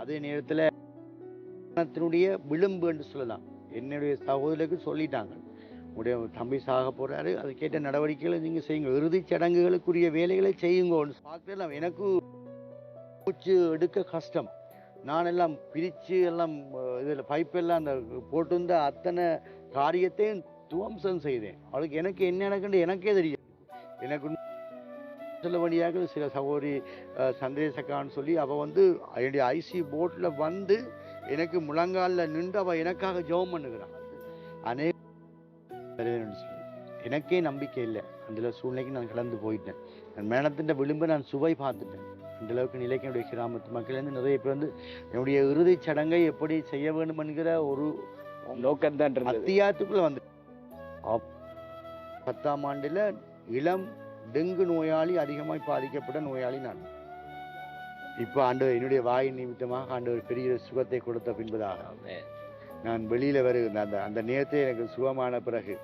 அதே நேரத்தில் மரணத்தினுடைய விளிம்பு என்று சொல்லலாம். என்னுடைய சகோதரருக்கு சொல்லிட்டாங்க. உடைய தம்பி சாக போகிறாரு அதுக்கேற்ற நடவடிக்கைகளை நீங்கள் செய்யுங்க இறுதிச் சடங்குகளுக்குரிய வேலைகளை செய்யுங்கன்னு பார்க்கலாம் எனக்கு மூச்சு எடுக்க கஷ்டம். நான் எல்லாம் பிரித்து எல்லாம் இதில் பைப்பெல்லாம் அந்த போட்டிருந்த அத்தனை காரியத்தையும் துவம்சம் செய்தேன். அவளுக்கு எனக்கு என்ன நடக்குன்னு எனக்கே தெரியும் எனக்கு சொல்ல வேண்டியாக சில சகோதரி சந்திரசக்கான்னு சொல்லி அவள் வந்து என்னுடைய ஐசி போட்டில் வந்து எனக்கு முழங்காலில் நின்று அவள் எனக்காக ஜெபம் பண்ணுகிறான் அநேக எனக்கே நம்பிக்கை இல்லை. அந்த சூழ்நிலைக்கு நான் கடந்து போயிட்டேன். நான் மரணத்தின் விளிம்பை நான் சுவை பார்த்துட்டேன். அந்த அளவுக்கு நிலைக்கு என்னுடைய கிராமத்து மக்கள் வந்து நிறைய பேர் வந்து என்னுடைய இறுதிச் சடங்கை எப்படி செய்ய வேண்டும் என்கிற ஒரு நோக்கம் தான் இருந்தது. அத்தியாயத்துக்குள்ள வந்து பத்தாம் ஆண்டுல இளம் டெங்கு நோயாளி அதிகமாய் பாதிக்கப்பட்ட நோயாளி நான். இப்ப ஆண்டு என்னுடைய வாய் நிமித்தமாக ஆண்டு ஒரு பெரிய சுகத்தை கொடுத்த பின்பதாக. நான் வெளியில வருகிறேன் அந்த அந்த நேரத்தை எனக்கு சுகமான பிறகு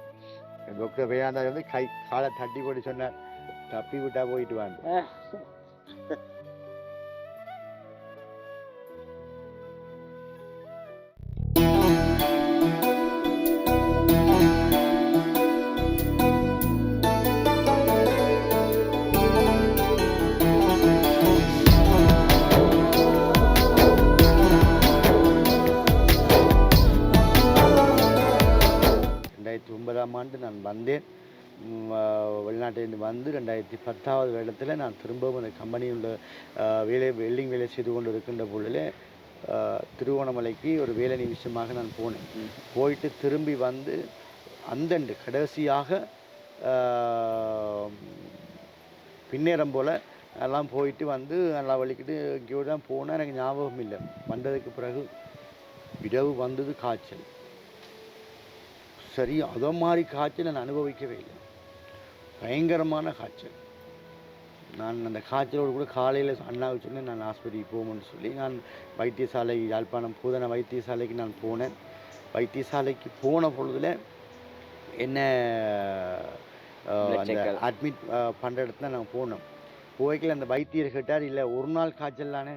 டாக்டர் வேதாந்தா வந்து கை காலை தட்டி போட்டு சொன்னார் தப்பி விட்டா போயிட்டு வாங்க பத்தாவது வருடத்தில் நான் திரும்பவும் அந்த கம்பெனியுள்ள வேலை வெல்டிங் வேலை செய்து கொண்டு இருக்கின்ற பொழுதில் திருவோணமலைக்கு ஒரு வேலை நிமிஷமாக நான் போனேன். போயிட்டு திரும்பி வந்து அந்தண்டு கடைசியாக பின்னேறம் போல் எல்லாம் போயிட்டு வந்து நல்லா வலிக்கிட்டு இங்கேயோ தான் போனால் எனக்கு ஞாபகம் இல்லை. வந்ததுக்கு பிறகு இரவு வந்தது காய்ச்சல். சரி அதோ மாதிரி காய்ச்சல் நான் அனுபவிக்கவே இல்லை. பயங்கரமான காய்ச்சல். நான் அந்த காய்ச்சலோடு கூட காலையில் அண்ணாவுக்கு சொன்னேன் நான் ஆஸ்பத்திரிக்கு போகணும்னு சொல்லி நான் வைத்தியசாலை யாழ்ப்பாணம் பூதன வைத்தியசாலைக்கு நான் போனேன். வைத்தியசாலைக்கு போன பொழுதுல என்ன அந்த. அட்மிட் பண்ணுற இடத்துல நாங்கள் போனோம். போய்க்கல அந்த வைத்தியர் கேட்டார் இல்லை ஒரு நாள் காய்ச்சல் தானே.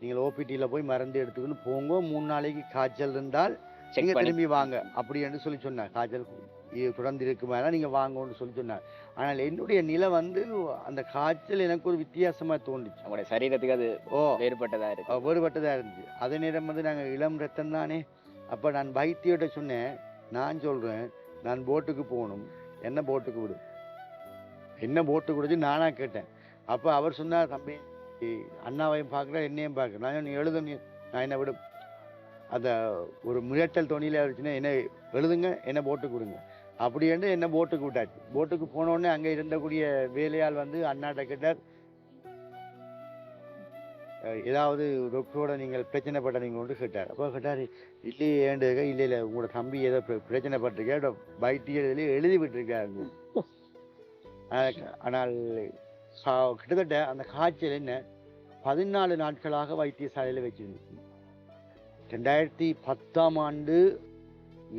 நீங்கள் ஓபிடியில் போய் மருந்து எடுத்துக்கின்னு போங்க மூணு நாளைக்கு காய்ச்சல் இருந்தால் செக் நீங்க பண்ணி. திரும்பி வாங்க. அப்படி என்று சொல்லி சொன்னார். காய்ச்சல் இ- தொடர்ந்து இருக்குமானா நீங்க வாங்கன்னு சொல்லி சொன்னார். ஆனால் என்னுடைய நிலை வந்து அந்த காய்ச்சல் எனக்கு ஒரு வித்தியாசமா தோணுச்சு உங்களுடைய சரீரத்துக்கு அது ஓ. வேறுபட்டதா இருக்கு அஹ் வேறுபட்டதா இருந்துச்சு அதே நேரம் வந்து நாங்க இளம் ரத்தம் தானே. அப்ப நான் வைத்தியோட சொன்னேன். நான் சொல்றேன் நான் போட்டுக்கு போகணும். என்ன போட்டுக்கு விடு? என்ன போட்டு கொடுத்து நானா கேட்டேன். அப்ப அவர் சொன்னார் தம்பி அண்ணாவையும் பார்க்குற என்னையும் பார்க்குறேன் நான் எழுத நீ நான் என்ன விடு. அந்த ஒரு முயற்றல் தொனியில் இருந்துச்சுன்னா என்ன எழுதுங்க என்ன போட்டு கொடுங்க. அப்படின்ட்டு என்ன போட்டுக்கு விட்டாச்சு. போட்டுக்கு போனோடனே அங்கே இருந்தக்கூடிய வேலையாள் வந்து அண்ணாட்ட கேட்டார் ஏதாவது டாக்டரோட நீங்கள் பிரச்சனைப்பட்ட நீங்கள் கொண்டு கேட்டார். அப்போ கேட்டார் இல்லையே ஏண்டுக இல்லை இல்லை உங்களோட தம்பி ஏதோ பிரச்சனைப்பட்டிருக்கா வைத்தியர் எழுதி விட்டுருக்காரு ஆனால் கிட்டத்தட்ட அந்த காய்ச்சல் என்ன பதினாலு நாட்களாக வைத்தியசாலையில் வச்சிருந்துச்சு. ரெண்டாயிரத்தி பத்தாம் ஆண்டு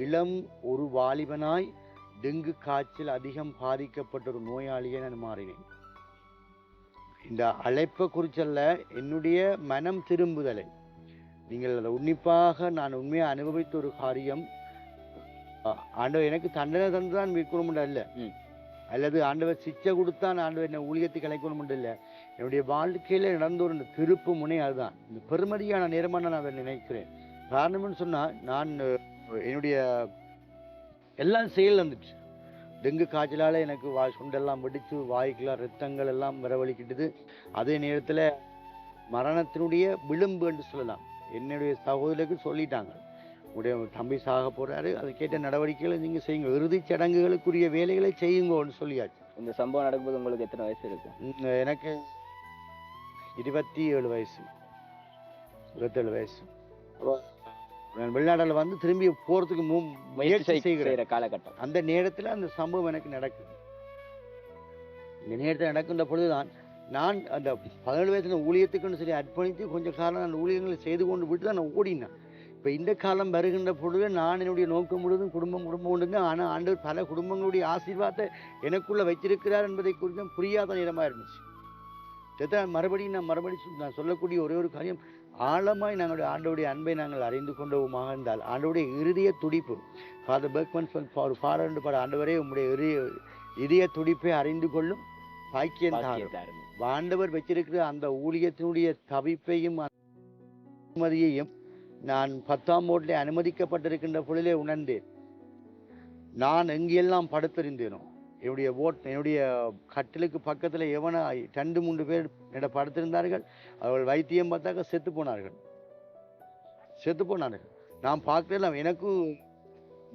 இளம் ஒரு வாலிபனாய் டெங்கு காய்ச்சல் அதிகம் பாதிக்கப்பட்ட ஒரு நோயாளியை நான் மாறினேன். இந்த அழைப்பை குறிச்சல்ல என்னுடைய மனம் திரும்புதலை. நீங்கள் அதை உன்னிப்பாக நான் உண்மையாக அனுபவித்த ஒரு காரியம். ஆண்டவர் எனக்கு தண்டனை தந்து தான் விற்கணும் அல்ல. ம். அல்லது ஆண்டவர் சிச்சை கொடுத்தான் ஆண்டவர் என்ன ஊழியத்தை கலைக்கணும் இல்லை. என்னுடைய வாழ்க்கையில நடந்த ஒரு திருப்பு முனை அதுதான். இந்த பெருமதியான நேரமாக நான் அதை நினைக்கிறேன். காரணம்னு சொன்னா நான் என்னுடைய எல்லாம் செயல் வந்துச்சு. டெங்கு காய்ச்சலால எனக்கு வா சுண்டெல்லாம் வெடிச்சு வாய்க்கெல்லாம் ரத்தங்கள் எல்லாம் வரவழிக்கிட்டது. அதே நேரத்துல மரணத்தினுடைய விளிம்பு என்று சொல்லலாம். என்னுடைய சகோதரருக்கு சொல்லிட்டாங்க. உடைய தம்பி சாக போறாரு அதுக்கேற்ற நடவடிக்கைகளை நீங்க செய்யுங்க. இறுதிச் சடங்குகளுக்குரிய வேலைகளை செய்யுங்கன்னு சொல்லியாச்சு. இந்த சம்பவம் நடக்கும்போது உங்களுக்கு எத்தனை வயசு இருக்கு? எனக்கு இருபத்தி ஏழு வயசு. இருபத்தேழு வயசு. அப்போ வெளிநாட்டில் வந்து திரும்பி போறதுக்கு மு முயற்சி முயற்சி செய்- செய்கிறேன். செய்யற காலகட்டம். அந்த நேரத்தில் அந்த சம்பவம் எனக்கு நடக்குது. இந்த நேரத்தில் நடக்கின்ற பொழுதுதான் நான் அந்த பதினேழு வயசுல ஊழியத்துக்குன்னு சொல்லி அர்ப்பணித்து கொஞ்சம் காலம் அந்த ஊழியங்களை செய்து கொண்டு விட்டு தான் நான் ஓடினேன். இப்போ இந்த காலம் வருகின்ற பொழுது நான் என்னுடைய நோக்கம் முழுவதும் குடும்பம் குடும்பம் உண்டுங்க. ஆனால் ஆண்டவர் பல குடும்பங்களுடைய ஆசீர்வாதத்தை எனக்குள்ள வச்சிருக்கிறார் என்பதை குறித்தும் புரியாத நேரமாக இருந்துச்சு. மறுபடியும் நான் மறுபடியும் நான் சொல்லக்கூடிய ஒரே ஒரு காரியம் ஆழமாய் நாங்களுடைய ஆண்டோடைய அன்பை நாங்கள் அறிந்து கொண்டவுமாக இருந்தால் ஆண்டோடைய இறுதிய துடிப்பு. ஃபாதர் பெர்க்மன் ஒரு பாடல் என்று பாட ஆண்டவரே உம்முடைய இறுதிய இதய துடிப்பை அறிந்து கொள்ளும் பாக்கியம் தாரும். ஆண்டவர் வச்சிருக்கிற அந்த ஊழியத்தினுடைய தவிப்பையும் அனுமதியையும் நான் பத்தாம் போட்டிலே அனுமதிக்கப்பட்டிருக்கின்ற பொழுதே உணர்ந்தேன். நான் எங்கெல்லாம் படுத்திருந்தேனோ என்னுடைய ஓட் என்னுடைய கட்டிலுக்கு பக்கத்தில் எவனை ரெண்டு மூன்று பேர் என்னை படுத்திருந்தார்கள். அவர்கள் வைத்தியம் பார்த்தாக்க செத்து போனார்கள். செத்து போனார்கள். நான் பார்க்கலாம் எனக்கு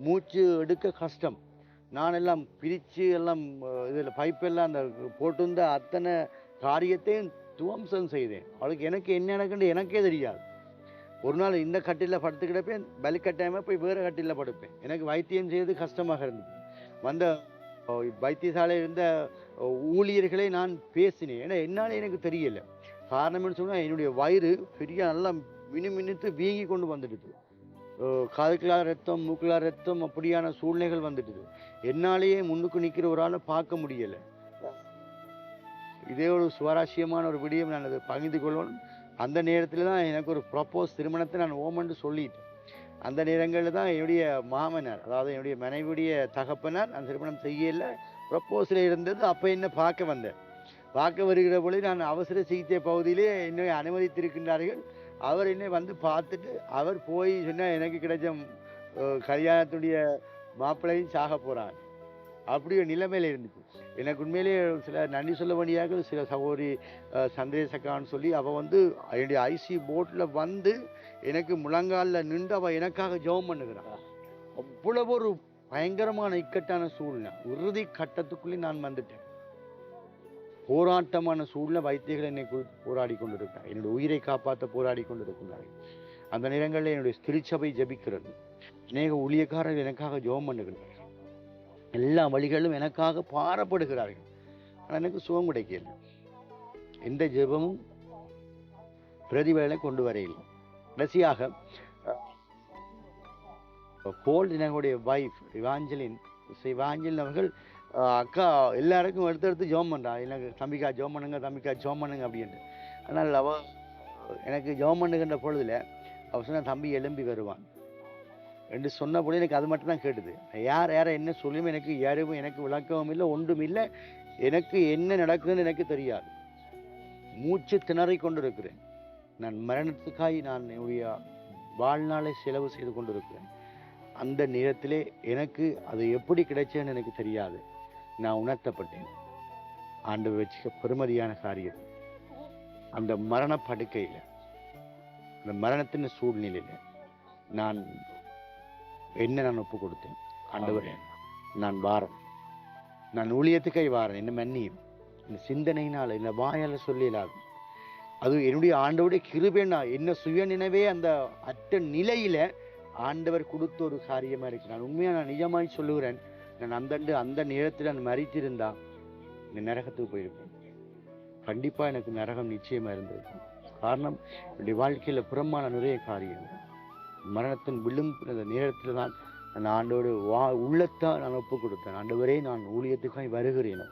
மூச்சு எடுக்க கஷ்டம். நான் எல்லாம் பிரித்து எல்லாம் இதில் பைப்பெல்லாம் அந்த போட்டிருந்த அத்தனை காரியத்தையும் துவம்சம் செய்தேன். அவளுக்கு எனக்கு என்ன நடக்குன்னு எனக்கே தெரியாது. ஒரு நாள் இந்த கட்டிலில் படுத்து கிடப்பேன் பலி கட்டாயமாக போய் வேறு கட்டிலில் படுப்பேன். எனக்கு வைத்தியம் செய்வது கஷ்டமாக இருந்தது. வந்த வைத்தியசாலையில் இருந்த ஊழியர்களை நான் பேசினேன். ஏன்னா என்னால் எனக்கு தெரியல. காரணம்னு சொன்னால் என்னுடைய வயிறு பெரிய நல்லா மினு மினுத்து வீங்கி கொண்டு வந்துடுது. அஹ், காதுக்குள்ளா ரத்தம் மூக்குலா ரத்தம் அப்படியான சூழ்நிலைகள் வந்துடுது. என்னாலேயே முன்னுக்கு நிற்கிற ஒரு ஆளை பார்க்க முடியலை. இதே ஒரு சுவாரஸ்யமான ஒரு விடயம் நான் அதை பகிர்ந்து கொள்ளணும் அந்த நேரத்தில் தான் எனக்கு ஒரு ப்ரப்போஸ் திருமணத்தை நான் ஓமன்ட்டு சொல்லிட்டேன். அந்த நேரங்களில் தான் என்னுடைய மாமனார் அதாவது என்னுடைய மனைவியுடைய தகப்பனார் அந்த திருமணம் செய்யல ப்ரப்போஸில் இருந்தது அப்போ என்ன பார்க்க வந்தேன் பார்க்க வருகிற பொழுது நான் அவசர சிகிச்சை பகுதியிலே என்னை அனுமதித்திருக்கின்றார்கள். அவர் என்னை வந்து பார்த்துட்டு அவர் போய் சொன்னால் எனக்கு கிடைச்ச கல்யாணத்துடைய மாப்பிள்ளையும் சாக போகிறான் அப்படி ஒரு நிலைமையில இருந்துச்சு. எனக்கு உண்மையிலேயே சில நன்றி சொல்ல வேண்டியாக சில சகோதரி சந்திரசக்கான்னு சொல்லி அவள் வந்து என்னுடைய ஐசி போட்டில் வந்து எனக்கு முழங்காலில் நின்று அவள் எனக்காக ஜெபம் பண்ணுகிறான் அவ்வளவு ஒரு பயங்கரமான இக்கட்டான சூழ்நிலை. இறுதி கட்டத்துக்குள்ளே நான் வந்துட்டேன். போராட்டமான சூழ்நிலை வைத்தியர்கள் என்னை போராடி கொண்டிருக்கிறார் என்னுடைய உயிரை காப்பாற்ற போராடி கொண்டிருக்கிறார்கள். அந்த நேரங்களில் என்னுடைய திருச்சபை ஜெபிக்கிறது. அநேக ஊழியக்காரர்கள் எனக்காக ஜெபம் பண்ணுகிறார்கள். எல்லா வழிகளும் எனக்காக பாரப்படுகிறார்கள். ஆனால் எனக்கு சுகம் கிடைக்கல எந்த ஜெபமும் பிரதிபலனை கொண்டு வரையில்லை. கடைசியாக அஹ், போல் என்னுடைய வைஃப் இவாஞ்சலின் இவாஞ்சலின் அவர்கள் அக்கா எல்லாருக்கும் எடுத்து எடுத்து ஜோம் பண்ணுறா எனக்கு தம்பிக்கா ஜோம் பண்ணுங்க தம்பிக்கா ஜோம் பண்ணுங்க அப்படின்ட்டு. ஆனால் அவ எனக்கு ஜோம் பண்ணுகின்ற பொழுதுல அவர் சொன்ன தம்பி எலும்பி வருவான். என்று சொன்ன எனக்கு அது மட்டும் தான் கேட்டுது யார் யாரை என்ன சொல்லியும் எனக்கு யாரும் எனக்கு விளக்கவும் இல்லை ஒன்றும் இல்லை. எனக்கு என்ன நடக்குதுன்னு எனக்கு தெரியாது. மூச்சு திணறி கொண்டிருக்கிறேன். நான் மரணத்துக்காய் நான் என்னுடைய வாழ்நாளை செலவு செய்து கொண்டிருக்கிறேன். அந்த நேரத்திலே எனக்கு அது எப்படி கிடைச்சதுன்னு எனக்கு தெரியாது. நான் உணர்த்தப்பட்டேன். ஆண்டு வச்சுக்க பெருமதியான காரியம். அந்த மரண படுக்கையில் அந்த மரணத்தின் சூழ்நிலையில் நான் என்ன நான் ஒப்பு கொடுத்தேன்? ஆண்டவரே நான் வாரன். நான் ஊழியத்துக்காய் வாரன். என்ன மன்னியும். இந்த சிந்தனையினால் இந்த வாயால் சொல்லலாது அது என்னுடைய ஆண்டவருடைய கிருபைனா என்ன சுய நினைவே அந்த அற்ற நிலையில ஆண்டவர் கொடுத்த ஒரு காரியமா இருக்கு. நான் உண்மையா நான் நிஜமாய் சொல்லுகிறேன். நான் அந்த அந்த நேரத்தில் நான் மறித்திருந்தா இந்த நரகத்துக்கு போயிருப்பேன். கண்டிப்பா எனக்கு நரகம் நிச்சயமா இருந்தது. காரணம் என்னுடைய வாழ்க்கையில புறமான நிறைய காரியங்கள். மரணத்தின் விழும் அந்த நேரத்தில் தான் நான் ஆண்டோடு வா உள்ளத்தான் நான் ஒப்பு கொடுத்தேன். ஆண்டவரே நான் ஊழியத்துக்காக வருகிறேன்.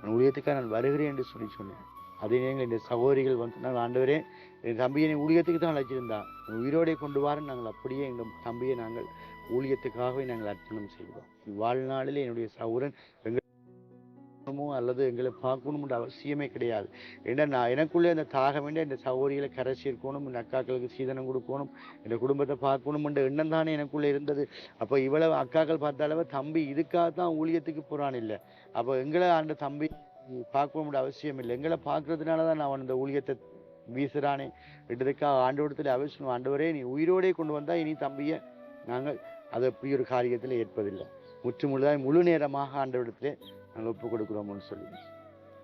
நான் ஊழியத்துக்காக நான் வருகிறேன் என்று சொல்லி சொன்னேன். அதே நேரங்கள் இந்த சகோதரிகள் வந்து நாங்கள் ஆண்டவரே என் தம்பியை ஊழியத்துக்கு தான் அழைச்சிருந்தா. உயிரோடே கொண்டு வார நாங்கள் அப்படியே எங்கள் தம்பியை நாங்கள் ஊழியத்துக்காகவே நாங்கள் அர்ப்பணம் செய்வோம். வாழ்நாளில் என்னுடைய சகோதரன் எங்கள் அல்லது எங்களை பார்க்கணும்ன்ற அவசியமே கிடையாது. ஏன்னா நான் எனக்குள்ளே அந்த தாக வேண்டிய இந்த சகோதரிகளை கரைச்சி இருக்கணும் இந்த அக்காக்களுக்கு சீதனம் கொடுக்கணும் இந்த குடும்பத்தை பார்க்கணும்ன்ற எண்ணம் தானே எனக்குள்ளே இருந்தது. அப்போ இவ்வளவு அக்காக்கள் பார்த்தாலவ தம்பி இதுக்காக தான் ஊழியத்துக்கு போகிறான் இல்லை. அப்போ எங்களை அந்த தம்பி பார்க்கணும்ன்ற அவசியம் இல்லை. எங்களை பார்க்கறதுனால தான் நான் அவன் இந்த ஊழியத்தை வீசுறானே. விட்டதுக்காக ஆண்டவரத்தில் அவசியம். ஆண்டவரே நீ உயிரோடே கொண்டு வந்தால் இனி தம்பியை நாங்கள் அது அப்படி ஒரு காரியத்தில் ஏற்பதில்லை. முற்று முழு நேரமாக ஆண்டவரிடத்திலே நாங்கள் ஒப்பு கொடுக்குறோம்னு சொல்லி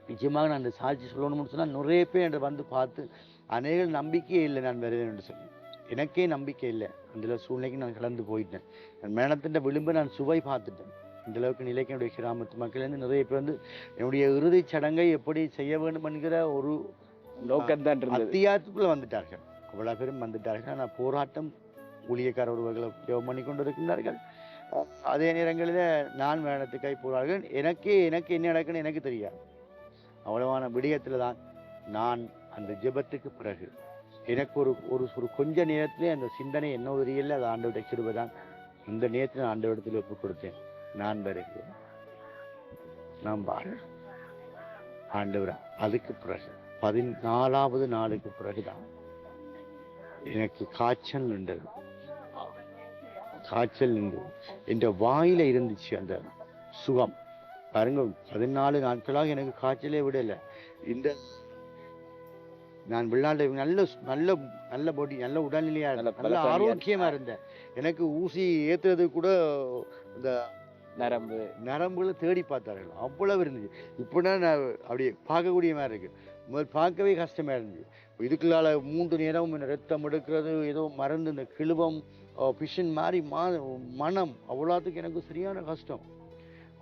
நிச்சயமாக நான் அந்த சாட்சி சொல்லணும்னு சொன்னால் நிறைய பேர் என்னை வந்து பார்த்து அநேக நம்பிக்கையே இல்லை நான் வருவேன் என்று சொல்லி. எனக்கே நம்பிக்கை இல்லை. அந்த சூழ்நிலைக்கு நான் கலந்து போயிட்டேன். என் மரணத்தின் விளிம்பை நான் சுவை பார்த்துட்டேன். இந்த அளவுக்கு நிலைக்கு என்னுடைய கிராமத்து மக்கள்லேருந்து நிறைய பேர் வந்து என்னுடைய இறுதிச் சடங்கை எப்படி செய்ய வேண்டும் என்கிற ஒரு நோக்கம் தான் இருந்தது. அத்தியாயத்துக்குள்ள வந்துட்டார்கள். அவ்வளவு பேரும் வந்துட்டார்கள். ஆனால் போராட்டம் ஊழியக்கார ஒருவர்களை ஜெபம் பண்ணி கொண்டிருக்கின்றார்கள் அதே நேரங்களில் நான் மரணத்துக்காய் போகிறார்கள் எனக்கே எனக்கு என்ன நடக்குன்னு எனக்கு தெரியாது. அவ்வளவான விடயத்தில் தான் நான் அந்த ஜெபத்துக்கு பிறகு. எனக்கு ஒரு ஒரு ஒரு கொஞ்ச நேரத்திலே அந்த சிந்தனை என்ன உதவியில் அதை ஆண்டவருடைய கிருபை தான் இந்த நேரத்தில் ஆண்டவரிடத்தில் ஒப்பு கொடுத்தேன். நான் பிறகு நான் பாரு ஆண்டவர் அதுக்கு பிறகு பதினாலாவது நாளுக்கு பிறகுதான் எனக்கு காய்ச்சல் நின்றது. காய்ச்சல் நின்றது என்ற வாயில இருந்துச்சு அந்த சுகம். பாருங்க பதினாலு நாட்களாக எனக்கு காய்ச்சலே விடல. இந்த நான் விளையாண்ட நல்ல நல்ல நல்ல பாடி நல்ல உடல்நிலையா நல்ல இருந்தேன். நல்ல ஆரோக்கியமா இருந்தேன். எனக்கு ஊசி ஏத்துறது கூட இந்த நரம்பு. நரம்புகளை தேடி பார்த்தார்கள். அவ்வளவு இருந்துச்சு. இப்போனா நான் அப்படியே பார்க்கக்கூடிய மாதிரி இருக்கு. முதல் பார்க்கவே கஷ்டமா இருந்துச்சு. இதுக்குள்ளால மூன்று நேரம் ரத்தம் எடுக்கிறது ஏதோ மருந்து இந்த கிழுவம் பிஷன் மாதிரி மா மனம் அவ்வளோத்துக்கு எனக்கு சரியான கஷ்டம்.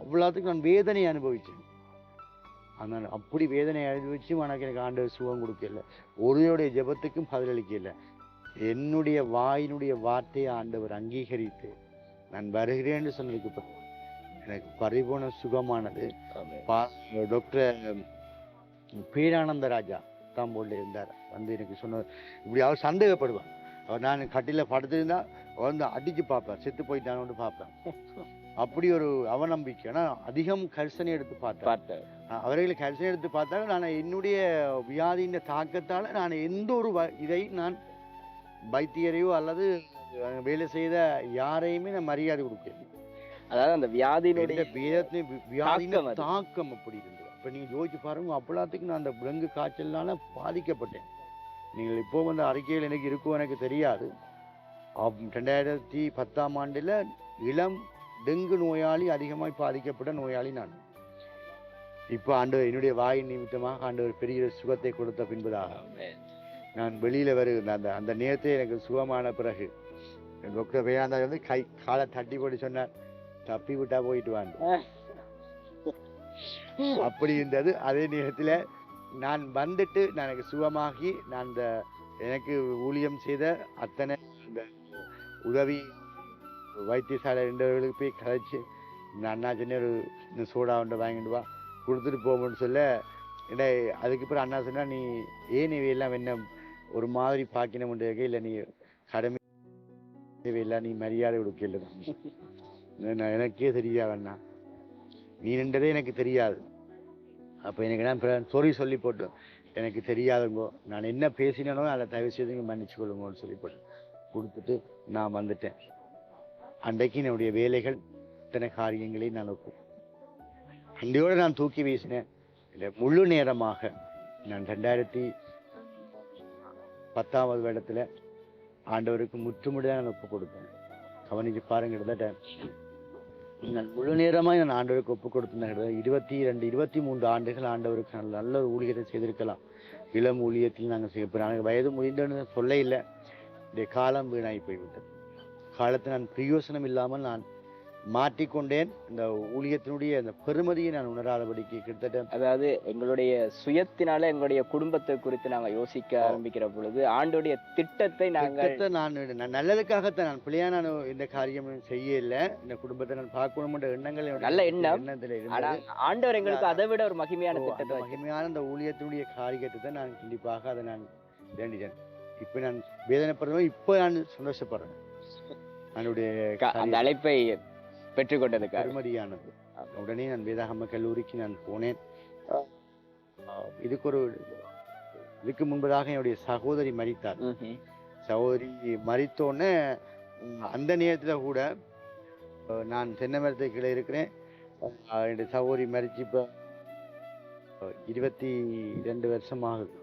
அவ்வளோத்துக்கு நான் வேதனை அனுபவிச்சேன். ஆனால் அப்படி வேதனை அனுபவிச்சும் எனக்கு எனக்கு ஆண்டவர் சுகம் கொடுக்கல. ஒருவருடைய ஜெபத்துக்கும் பதிலளிக்கல. என்னுடைய வாயினுடைய வார்த்தையை ஆண்டவர் அங்கீகரித்து நான் வருகிறேன்னு சொன்னதுக்கு எனக்கு பரிபூர்ண சுகமானது. டாக்டர் பேரானந்த ராஜா தாம்போல்ல இருந்தார். வந்து எனக்கு சொன்னார் இப்படி அவர் சந்தேகப்படுவார். அவர் நான் கட்டில படுத்திருந்தா அவர் வந்து அடிச்சு பார்ப்பார். செத்து போயிட்டானு பார்ப்பேன் அப்படி ஒரு அவநம்பிக்கை ஆனால் அதிகம் கரிசனை எடுத்து பார்த்தேன் பார்த்தேன் அவர்களை கரிசனை எடுத்து பார்த்தால் நான் என்னுடைய வியாதியின் தாக்கத்தால் நான் எந்த ஒரு இதை நான் வைத்தியரையோ அல்லது வேலை செய்த யாரையுமே நான் மரியாதை கொடுக்கல அதாவது அந்த வியாதியினுடைய வியாதியின் தாக்கம் அப்படி இருந்தது. அப்ப நீங்க யோசிச்சு பாருங்க அப்பலாத்துக்கு நான் அந்த விலங்கு காய்ச்சல்னால பாதிக்கப்பட்டேன். நீங்கள் இப்போ வந்து அறிக்கையில் எனக்கு இருக்கும் எனக்கு தெரியாது. ரெண்டாயிரத்தி பத்தாம் ஆண்டுல இளம் டெங்கு நோயாளி அதிகமாய் பாதிக்கப்பட்ட நோயாளி நான். இப்போ ஆண்டு என்னுடைய வாயின் நிமித்தமாக ஆண்டவர் பெரிய சுகத்தை கொடுத்த பின்பதாக. நான் வெளியில வருகிறேன் அந்த அந்த நேரத்தை எனக்கு சுகமான பிறகு டாக்டர் வேதாந்தா வந்து கை காலை தட்டி போட்டு சொன்னார் தப்பி விட்டா போயிட்டு வாங்க அப்படி இருந்தது. அதே நேரத்தில் நான் வந்துட்டு நான் எனக்கு சுகமாகி நான் அந்த எனக்கு ஊழியம் செய்த அத்தனை உதவி வைத்தியசாலை ரெண்டவர்களுக்கு போய் கதைச்சு இந்த அண்ணா சொன்ன ஒரு இந்த சோடா ஒன்றை வாங்கிட்டு வா கொடுத்துட்டு போகணும்னு சொல்ல இல்லை அதுக்கு பிறகு அண்ணா சொன்னால் நீ ஏன் இவையெல்லாம் என்ன ஒரு மாதிரி பாக்கினம் இல்லை நீ கடமை இவையெல்லாம் நீ மரியாதை கொடுக்கல. நான் எனக்கே தெரியாது அண்ணா. நீ நின்றதே எனக்கு தெரியாது. அப்போ எனக்கு நான் சொறி சொல்லி போட்டு எனக்கு தெரியாதுங்கோ நான் என்ன பேசினேனோ அதை தயவு செய்து மன்னிச்சு கொள்ளுங்கன்னு சொல்லி போட்டேன் கொடுத்துட்டு நான் வந்துட்டேன். அன்றைக்கு என்னுடைய வேலைகள் இத்தனை காரியங்களை நான் அண்டையோடு நான் தூக்கி வீசினேன். இல்லை முழு நேரமாக நான் ரெண்டாயிரத்தி பத்தாவது இடத்துல ஆண்டவருக்கு முற்றுமுடியாக நான் ஒப்பு கொடுத்தேன். கவனிச்சு பாருங்க கிட்டத்தட்ட நான் முழு நேரமாக நான் ஆண்டவருக்கு ஒப்பு கொடுத்தேன். இருபத்தி ரெண்டு இருபத்தி மூன்று ஆண்டுகள் ஆண்டவருக்கு நல்ல நல்ல ஒரு ஊழியத்தை செய்திருக்கலாம். இளம் ஊழியத்தில் நாங்கள் செய்ய நாங்கள் வயது முடிந்தோன்னு சொல்ல இல்லை. இந்த காலம் வீணாகி போய்விட்டது. காலத்தை நான் பிரயோசனம் இல்லாமல் நான் மாட்டிக்கொண்டேன் இந்த ஊழியத்தினுடைய அந்த பெருமதியை நான் உணராதபடிக்கு கிட்டத்தட்ட அதாவது எங்களுடைய சுயத்தினால எங்களுடைய குடும்பத்தை குறித்து நாங்க யோசிக்க ஆரம்பிக்கிற பொழுது ஆண்டுடைய திட்டத்தை நாங்கள் நான் நல்லதுக்காகத்தான் நான் பிள்ளையா நான் இந்த காரியம் செய்ய இல்லை இந்த குடும்பத்தை நான் பார்க்கணும்ன்ற எண்ணங்கள் என்னுடைய நல்ல எண்ணம். ஆண்டவர் எங்களுக்கு அதை விட ஒரு மகிமையான திட்டத்தை மகிமையான அந்த ஊழியத்தினுடைய காரியத்தை தான் நான் கண்டிப்பாக அதை நான் வேண்டிட்டேன் இப்போ நான் வேதனைப்படுறேன் இப்போ நான் சந்தோஷப்படுறேன். என்னுடைய அந்த அழைப்பை பெற்றுக்கொண்டதுக்காக. பெருமதியானது உடனே நான் வேதாகம கல்லூரிக்கு நான் போனேன். இதுக்கு ஒரு இதுக்கு முன்பதாக என்னுடைய சகோதரி மரித்தார் ம்ஹும். சகோதரி மரித்தோடனே அந்த நேரத்தில் கூட நான் தென்னை மரத்து கீழே இருக்கிறேன். என்னுடைய சகோதரி மரிச்சு இப்போ இருபத்தி ரெண்டு வருஷம் ஆகுது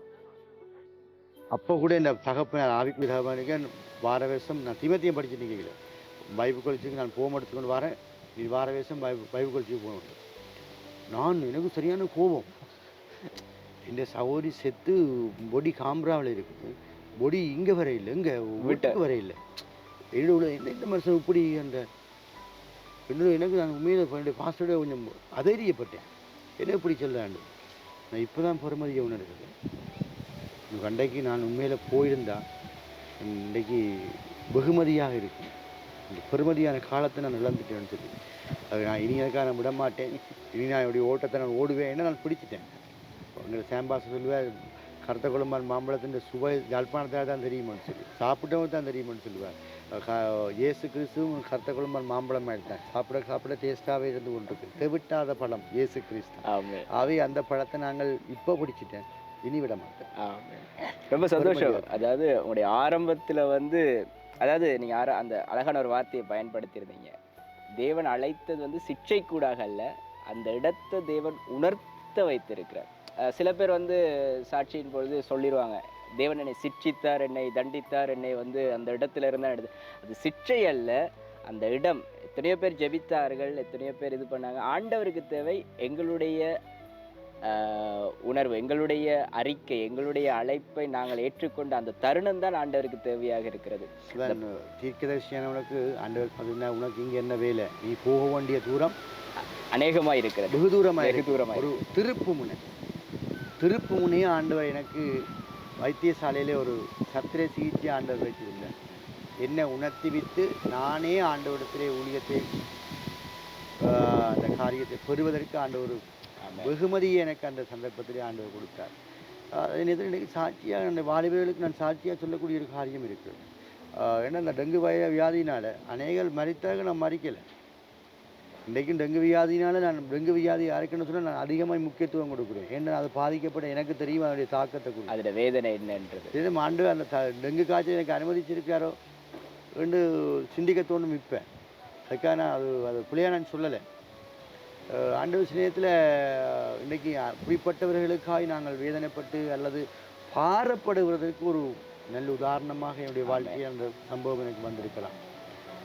அப்போ கூட இந்த தகப்பன் ஆவிக்குரிய தகப்பனுக்கு வார வருஷம் நான் திமத்தியம் படிச்சுட்டு நிற்கல. பைபிள் கழிச்சுக்கு நான் போம் எடுத்துக்கொண்டு வரேன். இது வார வருஷம் பைபிள் பைபிள் கழிச்சுக்கு போகணும். நான் எனக்கு சரியான கோபம். இந்த சகோதரி செத்து பொடி காம்ராவில் இருக்குது. பொடி இங்கே வர இல்லை இங்கே வீட்டுக்கு வர இல்லை. என்னோட உள்ள இந்த இந்த மனுஷன் இப்படி அந்த என்னோட எனக்கு நான் உண்மையில என்னுடைய பாஸ்டோட கொஞ்சம் அதேரியப்பட்டேன். என்ன இப்படி சொல்லாண்டு நான் இப்போ தான் பொறுமதியை உணர்கிறேன். கண்டைக்கு நான் உண்மையில போயிருந்தா இன்றைக்கு வெகுமதியாக இருக்கு. இந்த பெருமதியான காலத்தை நான் இழந்துட்டேன்னு சொல்லி. அது நான் இனி எனக்காக நான் விட மாட்டேன் இனி நான் என்னுடைய ஓட்டத்தை நான் ஓடுவேன் நான் பிடிச்சிட்டேன். எங்களை சாம்பாஸ் சொல்லுவேன் கருத்த குழம்பான் மாம்பழத்தின் சுவை யாழ்ப்பாணத்தில் தான் தெரியுமான்னு சொல்லி. சாப்பிட்டவங்க தான் தெரியுமான்னு க- இயேசு கிறிஸ்துவும் கருத்த குழம்பான் மாம்பழம் எடுத்தேன் சாப்பிட சாப்பிட டேஸ்ட்டாகவே இருந்து கொண்டிருக்கு தெவிட்டாத பழம் இயேசு கிறிஸ்து. ஆகவே அந்த பழத்தை நாங்கள் இப்போ பிடிச்சிட்டேன். இனி விட மாட்டேன் ரொம்ப சந்தோஷம். அதாவது உங்களுடைய ஆரம்பத்துல வந்து அதாவது நீங்க ஆர அந்த அழகான ஒரு வார்த்தையை பயன்படுத்தியிருந்தீங்க. தேவன் அழைத்தது வந்து சிக்ஷை கூடாக அல்ல அந்த இடத்தை தேவன் உணர்த்த வைத்திருக்கிறார். சில பேர் வந்து சாட்சியின் பொழுது சொல்லிடுவாங்க தேவன் என்னை சிட்சித்தார் என்னை தண்டித்தார் என்னை வந்து அந்த இடத்துல இருந்தா எடுத்து அது சிக்ஷை அல்ல அந்த இடம். எத்தனையோ பேர் ஜெபித்தார்கள் எத்தனையோ பேர் இது பண்ணாங்க. ஆண்டவருக்கு தேவை எங்களுடைய உணர்வு எங்களுடைய அறிக்கை எங்களுடைய அழைப்பை நாங்கள் ஏற்றுக்கொண்ட அந்த தருணம் தான் ஆண்டவருக்கு தேவையாக இருக்கிறது. தீர்க்கதரிசியானவனுக்கு ஆண்டவர் பார்த்தீங்கன்னா உனக்கு இங்கே என்ன வேலை? நீ போக வேண்டிய தூரம் அநேகமா இருக்கிறது. வெகு தூரமாக வெகு தூரமா ஒரு திருப்பு முனை. திருப்பு முனையே ஆண்டவர் எனக்கு வைத்தியசாலையிலே ஒரு சத்திர சிகிச்சை ஆண்டவர் வைத்திருந்தார். என்னை உணர்த்தி வித்து நானே ஆண்டவரிடத்திலே ஊழியத்தை அந்த காரியத்தை பெறுவதற்கு ஆண்டவர். வெகுமதியை எனக்கு அந்த சந்தர்ப்பத்திலே ஆண்டவர் கொடுத்தார். எதிர இன்னைக்கு சாட்சியாக அந்த வாலிபர்களுக்கு நான் சாட்சியாக சொல்லக்கூடிய ஒரு காரியம் இருக்கு. ஆஹ், ஏன்னா இந்த டெங்கு வய வியாதியினால அநேகர் மறித்தாக நான் மறிக்கலை. இன்றைக்கும் டெங்கு வியாதினால நான் டெங்கு வியாதி யாருக்குன்னு சொன்னால் நான் அதிகமாக முக்கியத்துவம் கொடுக்குறேன். ஏன்னா அது பாதிக்கப்பட்ட எனக்கு தெரியும் அதனுடைய தாக்கத்தை கொடுக்கும் அதோட வேதனை என்னன்றது. இது ஆண்டு அந்த டெங்கு காய்ச்சல் எனக்கு அனுமதிச்சிருக்காரோ என்று சிந்திக்க தோணும் இப்போ. அதுக்காக நான் அது அது பிள்ளையா நான் சொல்லலை. ஆண்டவர் சிநேகத்தில் இன்னைக்கு அப்படிப்பட்டவர்களுக்காய் நாங்கள் வேதனைப்பட்டு அல்லது பாரப்படுவதற்கு ஒரு நல்ல உதாரணமாக என்னுடைய வாழ்க்கையில் அந்த சம்பவம் எனக்கு வந்திருக்கலாம்.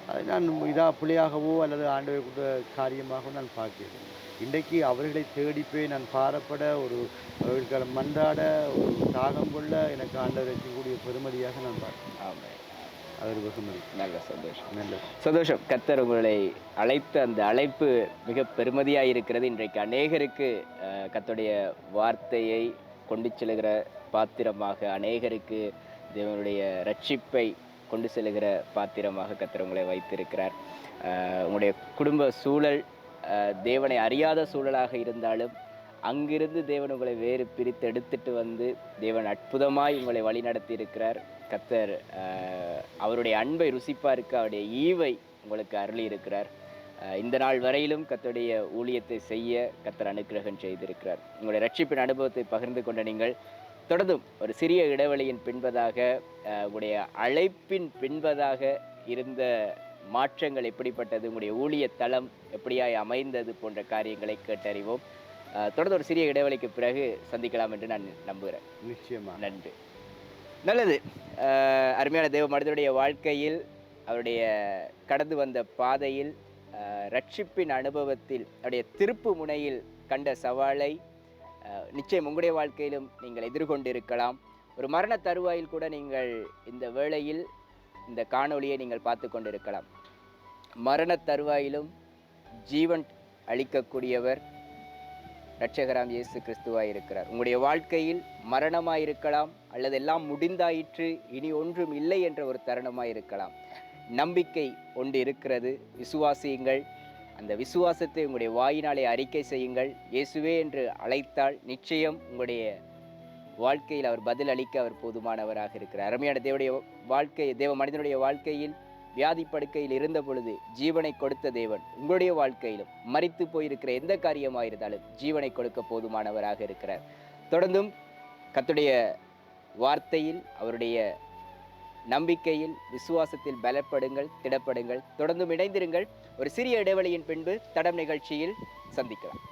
அது நான் இதா பிள்ளையாகவோ அல்லது ஆண்டவர் காரியமாகவோ நான் பார்க்கிறேன் இன்றைக்கு அவர்களை தேடி போய் நான் பாரப்பட ஒரு அவர்களுக்கான மன்றாட ஒரு தாகம் கொள்ள எனக்கு ஆண்டவர் வைக்கக்கூடிய பெருமதியாக நான் பார்க்கிறேன். ஆமென். அது ஒரு வெகுமதி. நல்ல சந்தோஷம். நல்லது சந்தோஷம். கத்தர் உங்களை அழைத்த அந்த அழைப்பு மிக பெருமதியாக இருக்கிறது. இன்றைக்கு அநேகருக்கு அஹ், கர்த்தருடைய வார்த்தையை கொண்டு செல்கிற பாத்திரமாக அநேகருக்கு தேவனுடைய ரட்சிப்பை கொண்டு செல்கிற பாத்திரமாக கத்தர் உங்களை வைத்திருக்கிறார். உங்களுடைய குடும்ப சூழல் தேவனை அறியாத சூழலாக இருந்தாலும் அங்கிருந்து தேவன் உங்களை வேறு பிரித்து எடுத்துட்டு வந்து தேவன் அற்புதமாய் உங்களை வழிநடத்தி இருக்கிறார் கத்தர் அவருடைய அன்பை ருசிப்பாருக்கு அவருடைய ஈவை உங்களுக்கு அருளி இருக்கிறார் இந்த நாள் வரையிலும் கத்தருடைய ஊழியத்தை செய்ய கத்தர் அனுக்கிரகம் செய்திருக்கிறார். உங்களுடைய ரட்சிப்பின் அனுபவத்தை பகிர்ந்து கொண்ட நீங்கள் தொடர்ந்தும் ஒரு சிறிய இடைவெளியின் பின்பதாக உங்களுடைய அழைப்பின் பின்பதாக இருந்த மாற்றங்கள் எப்படிப்பட்டது உங்களுடைய ஊழிய தளம் எப்படியாய் அமைந்தது போன்ற காரியங்களை கேட்டறிவோம். தொடர்ந்து ஒரு சிறிய இடைவெளிக்கு பிறகு சந்திக்கலாம் என்று நான் நம்புகிறேன். நிச்சயமா. நன்றி. நல்லது. அருமையான தேவ மனிதனுடைய வாழ்க்கையில் அவருடைய கடந்து வந்த பாதையில் ரட்சிப்பின் அனுபவத்தில் அவருடைய திருப்பு முனையில் கண்ட சவாலை நிச்சயம் உங்களுடைய வாழ்க்கையிலும் நீங்கள் எதிர்கொண்டிருக்கலாம். ஒரு மரண தருவாயில் கூட நீங்கள் இந்த வேளையில் இந்த காணொளியை நீங்கள் பார்த்து கொண்டிருக்கலாம். மரண தருவாயிலும் ஜீவன் அளிக்கக்கூடியவர் ரட்சகராம் இயேசு கிறிஸ்துவாக இருக்கிறார் உங்களுடைய வாழ்க்கையில் மரணமாக இருக்கலாம் அல்லது எல்லாம் முடிந்தாயிற்று இனி ஒன்றும் இல்லை என்ற ஒரு தருணமாக இருக்கலாம் நம்பிக்கை ஒன்று இருக்கிறது. விசுவாசியுங்கள். அந்த விசுவாசத்தை உங்களுடைய வாயினாலே அறிக்கை செய்யுங்கள். இயேசுவே என்று அழைத்தால் நிச்சயம் உங்களுடைய வாழ்க்கையில் அவர் பதில் அளிக்க அவர் போதுமானவராக இருக்கிறார். அருமையான தேவனுடைய வாழ்க்கை தேவ மனிதனுடைய வாழ்க்கையில் வியாதி படுக்கையில் இருந்த பொழுது ஜீவனை கொடுத்த தேவன் உங்களுடைய வாழ்க்கையிலும் மறித்து போயிருக்கிற எந்த காரியமாக இருந்தாலும் ஜீவனை கொடுக்க போதுமானவராக இருக்கிறார். தொடர்ந்தும் கத்துடைய வார்த்தையில் அவருடைய நம்பிக்கையில் விசுவாசத்தில் பலப்படுங்கள் திடப்படுங்கள். தொடர்ந்தும் இணைந்திருங்கள். ஒரு சிறிய இடைவெளியின் பின்பு தடம் நிகழ்ச்சியில் சந்திக்கலாம்.